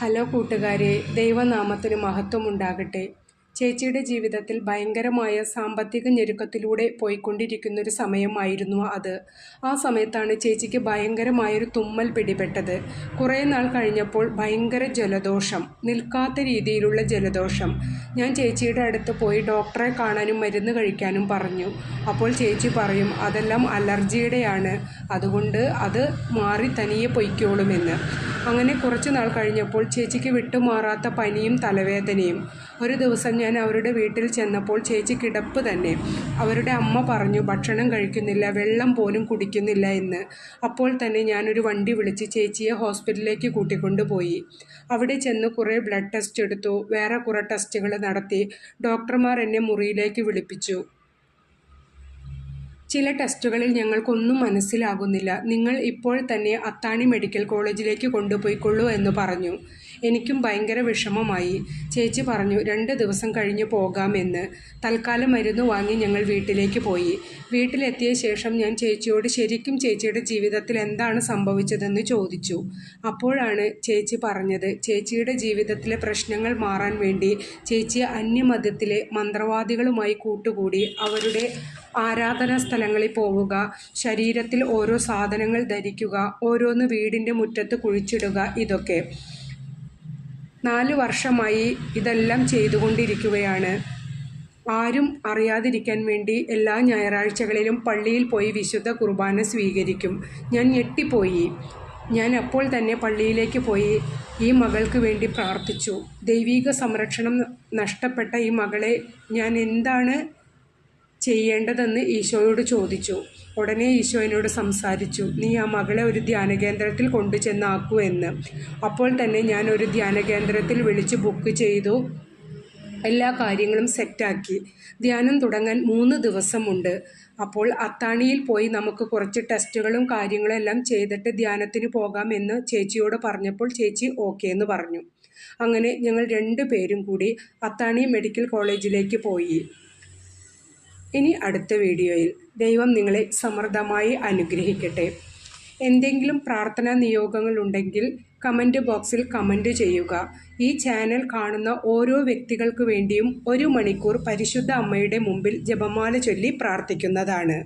Hello കൂട്ടുകാരെ ദൈവനാമത്തിന് മഹത്വമുണ്ടാകട്ടെ. ചേച്ചിയുടെ ജീവിതത്തിൽ ഭയങ്കരമായ സാമ്പത്തിക ഞെരുക്കത്തിലൂടെ പോയിക്കൊണ്ടിരിക്കുന്ന ഒരു സമയമായിരുന്നു അത്. ആ സമയത്താണ് ചേച്ചിക്ക് ഭയങ്കരമായൊരു തുമ്മൽ പിടിപെട്ടത്. കുറേ നാൾ കഴിഞ്ഞപ്പോൾ ഭയങ്കര ജലദോഷം നിൽക്കാത്ത രീതിയിലുള്ള ജലദോഷം. ഞാൻ ചേച്ചിയുടെ അടുത്ത് പോയി ഡോക്ടറെ കാണാനും മരുന്ന് കഴിക്കാനും പറഞ്ഞു. അപ്പോൾ ചേച്ചി പറയും അതെല്ലാം അലർജിയുടെയാണ്. അതുകൊണ്ട് അത് മാറി തനിയെ പൊയ്ക്കോളുമെന്ന്. അങ്ങനെ കുറച്ച് നാൾ കഴിഞ്ഞപ്പോൾ ചേച്ചിക്ക് വിട്ടുമാറാത്ത പനിയും തലവേദനയും. ഒരു ദിവസം ഞാൻ അവരുടെ വീട്ടിൽ ചെന്നപ്പോൾ ചേച്ചി കിടപ്പ് തന്നെ. അവരുടെ അമ്മ പറഞ്ഞു ഭക്ഷണം കഴിക്കുന്നില്ല വെള്ളം പോലും കുടിക്കുന്നില്ല എന്ന്. അപ്പോൾ തന്നെ ഞാനൊരു വണ്ടി വിളിച്ച് ചേച്ചിയെ ഹോസ്പിറ്റലിലേക്ക് കൂട്ടിക്കൊണ്ടുപോയി അവിടെ ചെന്ന് കുറേ ബ്ലഡ് ടെസ്റ്റ് എടുത്തു. വേറെ കുറേ ടെസ്റ്റുകൾ നടത്തി. ഡോക്ടർമാർ എന്നെ മുറിയിലേക്ക് വിളിപ്പിച്ചു. ചില ടെസ്റ്റുകളിൽ ഞങ്ങൾക്കൊന്നും മനസ്സിലാകുന്നില്ല. നിങ്ങൾ ഇപ്പോൾ തന്നെ അത്താണി മെഡിക്കൽ കോളേജിലേക്ക് കൊണ്ടുപോയിക്കൊള്ളൂ എന്ന് പറഞ്ഞു. എനിക്കും ഭയങ്കര വിഷമമായി. ചേച്ചി പറഞ്ഞു രണ്ട് ദിവസം കഴിഞ്ഞ് പോകാമെന്ന്. തൽക്കാലം മരുന്ന് വാങ്ങി ഞങ്ങൾ വീട്ടിലേക്ക് പോയി. വീട്ടിലെത്തിയ ശേഷം ഞാൻ ചേച്ചിയോട് ശരിക്കും ചേച്ചിയുടെ ജീവിതത്തിൽ എന്താണ് സംഭവിച്ചതെന്ന് ചോദിച്ചു. അപ്പോഴാണ് ചേച്ചി പറഞ്ഞത് ചേച്ചിയുടെ ജീവിതത്തിലെ പ്രശ്നങ്ങൾ മാറാൻ വേണ്ടി ചേച്ചി അന്യമതത്തിലെ മന്ത്രവാദികളുമായി കൂട്ടുകൂടി. അവരുടെ ആരാധനാ സ്ഥലങ്ങളിൽ പോവുക ശരീരത്തിൽ ഓരോ സാധനങ്ങൾ ധരിക്കുക ഓരോന്ന് വീടിന്റെ മുറ്റത്ത് കുഴിച്ചിടുക ഇതൊക്കെ. നാല് വർഷമായി ഇതെല്ലാം ചെയ്തുകൊണ്ടിരിക്കുകയാണ്. ആരും അറിയാതിരിക്കാൻ വേണ്ടി എല്ലാ ഞായറാഴ്ചകളിലും പള്ളിയിൽ പോയി വിശുദ്ധ കുർബാന സ്വീകരിക്കും. ഞാൻ ഞെട്ടിപ്പോയി. ഞാൻ അപ്പോൾ തന്നെ പള്ളിയിലേക്ക് പോയി ഈ മകൾക്ക് വേണ്ടി പ്രാർത്ഥിച്ചു. ദൈവീക സംരക്ഷണം നഷ്ടപ്പെട്ട ഈ മകളെ ഞാൻ എന്താണ് ചെയ്യേണ്ടതെന്ന് ഈശോയോട് ചോദിച്ചു. ഉടനെ ഈശോയിനോട് സംസാരിച്ചു. നീ ആ മകളെ ഒരു ധ്യാനകേന്ദ്രത്തിൽ കൊണ്ടുചെന്നാക്കൂ എന്ന്. അപ്പോൾ തന്നെ ഞാൻ ഒരു ധ്യാനകേന്ദ്രത്തിൽ വിളിച്ച് ബുക്ക് ചെയ്തു. എല്ലാ കാര്യങ്ങളും സെറ്റാക്കി ധ്യാനം തുടങ്ങാൻ മൂന്ന് ദിവസമുണ്ട്. അപ്പോൾ അത്താണിയിൽ പോയി നമുക്ക് കുറച്ച് ടെസ്റ്റുകളും കാര്യങ്ങളും എല്ലാം ചെയ്തിട്ട് ധ്യാനത്തിന് പോകാമെന്ന് ചേച്ചിയോട് പറഞ്ഞപ്പോൾ ചേച്ചി ഓക്കെ എന്ന് പറഞ്ഞു. അങ്ങനെ ഞങ്ങൾ രണ്ടു പേരും കൂടി അത്താണി മെഡിക്കൽ കോളേജിലേക്ക് പോയി. ഇനി അടുത്ത വീഡിയോയിൽ ദൈവം നിങ്ങളെ സമൃദ്ധമായി അനുഗ്രഹിക്കട്ടെ. എന്തെങ്കിലും പ്രാർത്ഥനാ നിയോഗങ്ങളുണ്ടെങ്കിൽ കമന്റ് ബോക്സിൽ കമന്റ് ചെയ്യുക. ഈ ചാനൽ കാണുന്ന ഓരോ വ്യക്തികൾക്ക് വേണ്ടിയും ഒരു മണിക്കൂർ പരിശുദ്ധ അമ്മയുടെ മുമ്പിൽ ജപമാല ചൊല്ലി പ്രാർത്ഥിക്കുന്നതാണ്.